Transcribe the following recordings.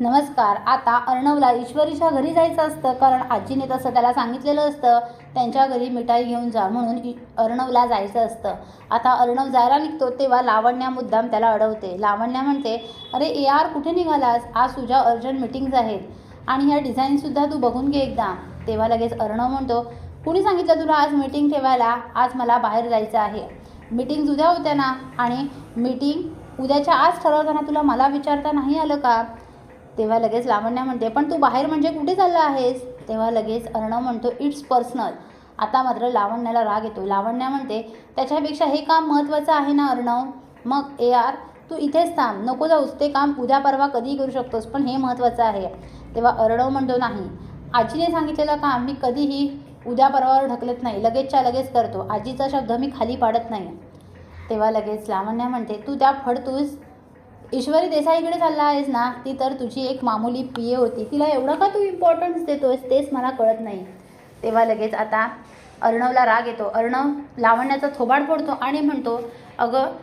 नमस्कार आता अर्णवला ईश्वरीच्या घरी जायचं असतं कारण आजीने तसं त्याला सांगितलेलं असतं त्यांच्या घरी मिठाई घेऊन जा म्हणून इ- अर्णवला जायचं असतं. आता अर्णव जायला निघतो तेव्हा लावण्या मुद्दाम त्याला अडवते. लावण्या म्हणते अरे ए आर कुठे निघालास? आज तुझ्या अर्जंट मिटिंग्ज आहेत आणि ह्या डिझाईनसुद्धा तू बघून घे एकदा. तेव्हा लगेच अर्णव म्हणतो कुणी सांगितलं तुला आज मीटिंग ठेवायला? आज मला बाहेर जायचं आहे. मीटिंग उद्या होत्या ना? आणि मीटिंग उद्याच्या आज ठरवताना तुला मला विचारता नाही आलं का? तेव्हा लगेच लावण्या म्हणते पण तू बाहेर म्हणजे कुठे चालला आहेस? तेव्हा लगेच अर्णव म्हणतो इट्स पर्सनल. आता मात्र लावण्याला राग येतो लावण्या म्हणते त्याच्यापेक्षा हे काम महत्त्वाचं आहे ना अर्णव? मग ए आर तू इथेच थांब. नको जाऊस. ते काम उद्या परवा कधीही करू शकतोस पण हे महत्त्वाचं आहे. तेव्हा अर्णव म्हणतो नाही. आजीने सांगितलेलं काम मी कधीही उद्या परवावर ढकलत नाही. लगेचच्या लगेच करतो. आजीचा शब्द मी खाली पाडत नाही. तेव्हा लगेच लावण्या म्हणते तू त्या फडतूस ईश्वरी देसाईकडे चालला आहेस ना ती तर तुझी एक मामुली पी ए होती. तिला एवढं का तू इम्पॉर्टन्स देतोयस तेच मला कळत नाही. तेव्हा लगेच आता अर्णवला राग येतो. अर्णव लावण्याचा थोबाड फोडतो आणि म्हणतो अगं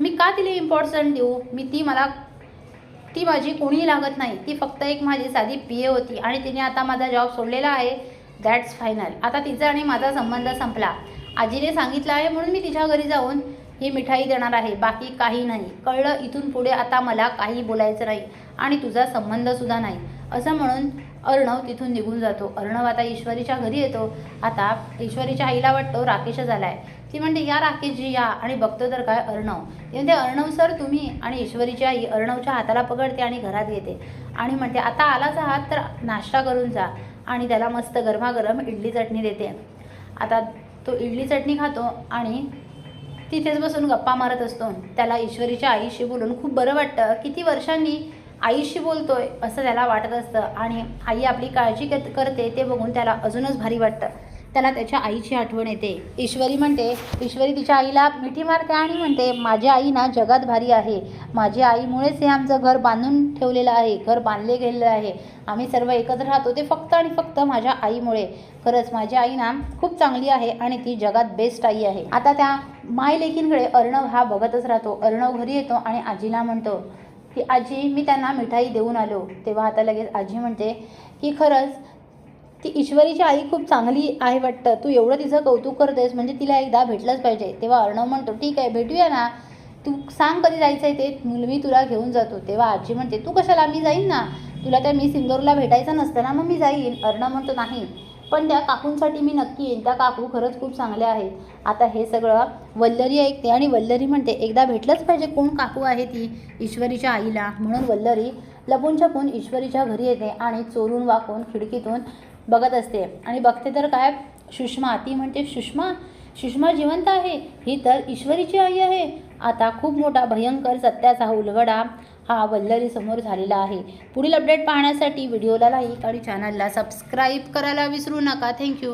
मी का तिला इम्पॉर्टन्स देऊ? मी ती मला ती माझी कोणीही लागत नाही. ती फक्त एक माझी साधी पी ए होती आणि तिने आता माझा जॉब सोडलेला आहे. दॅट्स फायनल आता तिचा आणि माझा संबंध संपला. आजीने सांगितलं आहे म्हणून मी तिच्या घरी जाऊन ही मिठाई देणार आहे बाकी काही नाही. कळलं इथून पुढे आता मला काही बोलायचं नाही आणि तुझा संबंधसुद्धा नाही. असं म्हणून अर्णव तिथून निघून जातो. अर्णव आता ईश्वरीच्या घरी येतो. आता ईश्वरीच्या आईला वाटतो राकेश झाला आहे ती म्हणते या राकेशजी या. आणि बघतो तर काय अर्णव. ती म्हणते अर्णव सर तुम्ही आणि ईश्वरीची आई अर्णवच्या हाताला पकडते आणि घरात घेते आणि म्हणते आता आलाच आहात तर नाश्ता करून जा. आणि त्याला मस्त गरमागरम इडली चटणी देते. आता तो इडली चटणी खातो आणि तिथेच बसून गप्पा मारत असतो. त्याला ईश्वरीच्या आईशी बोलून खूप बरं वाटतं. किती वर्षांनी आईशी बोलतोय असं त्याला वाटत असतं. आणि आई आपली काळजी करते ते बघून त्याला अजूनच भारी वाटतं. त्याला त्याच्या आईची आठवण येते. ईश्वरी म्हणते ईश्वरी तिच्या आईला मिठी मारते आणि म्हणते माझी आई ना जगात भारी आहे. माझ्या आईमुळेच हे आमचं घर बांधून ठेवलेलं आहे. घर बांधले गेलेलं आहे. आम्ही सर्व एकत्र राहतो. ते फक्त आणि फक्त माझ्या आईमुळे. खरंच माझी आई ना खूप चांगली आहे आणि ती जगात बेस्ट आई आहे. आता त्या माय लेकींकडे अर्णव हा बघतच राहतो. अर्णव घरी येतो आणि आजीला म्हणतो की आजी मी त्यांना मिठाई देऊन आलो. तेव्हा आता लगेच आजी म्हणते की खरंच ती ईश्वरीची आई खूप चांगली आहे वाटतं. तू एवढं तिचं कौतुक करतेस म्हणजे तिला एकदा भेटलंच पाहिजे. तेव्हा अर्णव म्हणतो ठीक आहे भेटूया ना. तू सांग कधी जायचं आहे ते. मी तुला घेऊन जातो. तेव्हा आजी म्हणते तू कशाला? मी जाईन ना. तुला त्या मी सिंदोरला भेटायचं नसतं ना मग मी जाईन. अर्णव म्हणतो नाही. पण त्या काकूंसाठी मी नक्की येईन. त्या काकू खरंच खूप चांगल्या आहेत. आता हे सगळं वल्लरी ऐकते आणि वल्लरी म्हणते एकदा भेटलंच पाहिजे कोण काकू आहे ती? ईश्वरीच्या आईला. म्हणून वल्लरी लपून छपून ईश्वरीच्या घरी येते आणि चोरून वाकून खिडकीतून बघत असते. आणि बघते तर काय? सुषमा ती म्हणते सुषमा सुषमा जिवंत आहे. ही तर ईश्वरीची आई आहे. आता खूप मोठा भयंकर सत्याचा उलगडा हा वल्लरी समोर झालेला आहे. पुढील अपडेट पाहण्यासाठी व्हिडिओला लाईक आणि चॅनलला सबस्क्राईब करायला विसरू नका. थँक्यू